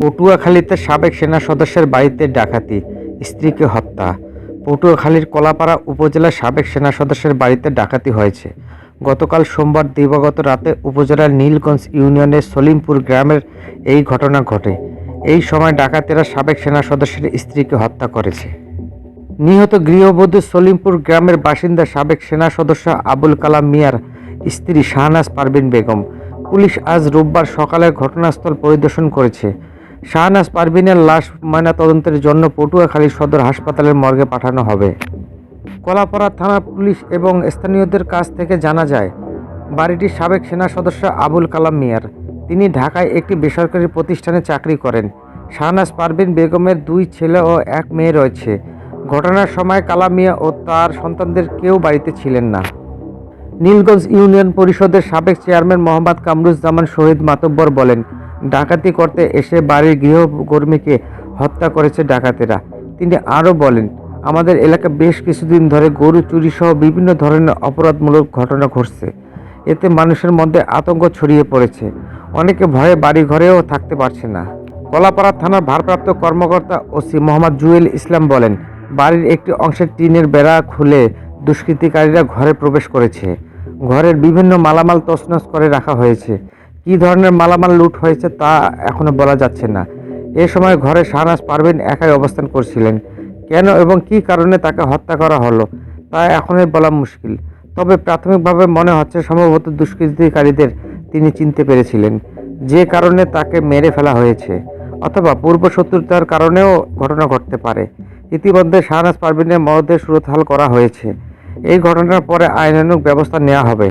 পটুয়াখালীতে সাবেক সেনা সদস্যের বাড়িতে ডাকাতি, স্ত্রীকে হত্যা। পটুয়াখালীর কলাপাড়া উপজেলার সাবেক সেনা সদস্যের বাড়িতে ডাকাতি হয়েছে। গতকাল সোমবার দিবাগত রাতে উপজেলার নীলগঞ্জ ইউনিয়নের সলিমপুর গ্রামের এই ঘটনা ঘটে। এই সময় ডাকাতেরা সাবেক সেনা সদস্যের স্ত্রীকে হত্যা করেছে। নিহত গৃহবধূ সলিমপুর গ্রামের বাসিন্দা সাবেক সেনা সদস্য আবুল কালাম মিয়ার স্ত্রী শাহনাজ পারভিন বেগম। পুলিশ আজ রোববার সকালে ঘটনাস্থল পরিদর্শন করেছে। শাহনাজ পারভিনের লাশ ময়নাতদন্তের জন্য পটুয়াখালী সদর হাসপাতালের মর্গে পাঠানো হবে। কলাপাড়া থানা পুলিশ এবং স্থানীয়দের কাছ থেকে জানা যায়, বাড়িটির সাবেক সেনা সদস্য আবুল কালাম মিয়ার। তিনি ঢাকায় একটি বেসরকারি প্রতিষ্ঠানে চাকরি করেন। শাহনাজ পারভিন বেগমের দুই ছেলে ও এক মেয়ে রয়েছে। ঘটনার সময় কালাম মিয়া ও তার সন্তানদের কেউ বাড়িতে ছিলেন না। নীলগঞ্জ ইউনিয়ন পরিষদের সাবেক চেয়ারম্যান মোহাম্মদ কামরুজ্জামান শহীদ মাতব্বর বলেন ডাকাতি করতে এসে বাড়ির গৃহকর্মীকে হত্যা করেছে ডাকাতেরা। তিনি আরও বলেন, আমাদের এলাকা বেশ কিছুদিন ধরে গরু চুরি সহ বিভিন্ন ধরনের অপরাধমূলক ঘটনা ঘটছে। এতে মানুষের মধ্যে আতঙ্ক ছড়িয়ে পড়েছে। অনেকে ভয়ে বাড়ি ঘরেও থাকতে পারছে না। কলাপাড়া থানার ভারপ্রাপ্ত কর্মকর্তা ওসি মোহাম্মদ জুয়েল ইসলাম বলেন, বাড়ির একটি অংশের টিনের বেড়া খুলে দুষ্কৃতিকারীরা ঘরে প্রবেশ করেছে। ঘরের বিভিন্ন মালামাল তছনছ করে রাখা হয়েছে। কী ধরনের মালামাল লুট হয়েছে তা এখনও বলা যাচ্ছে না। এ সময় ঘরে শাহনাজ পারভিন একাই অবস্থান করছিলেন। কেন এবং কী কারণে তাকে হত্যা করা হলো, তা এখনই বলা মুশকিল। তবে প্রাথমিকভাবে মনে হচ্ছে সম্ভবত দুষ্কৃতিকারীদের তিনি চিনতে পেরেছিলেন, যে কারণে তাকে মেরে ফেলা হয়েছে, অথবা পূর্ব শত্রুতার কারণেও ঘটনা ঘটতে পারে। ইতিমধ্যে শাহনাজ পারভিনের মরদেহ সুরতহাল করা হয়েছে। এই ঘটনার পরে আইনানুগ ব্যবস্থা নেওয়া হবে।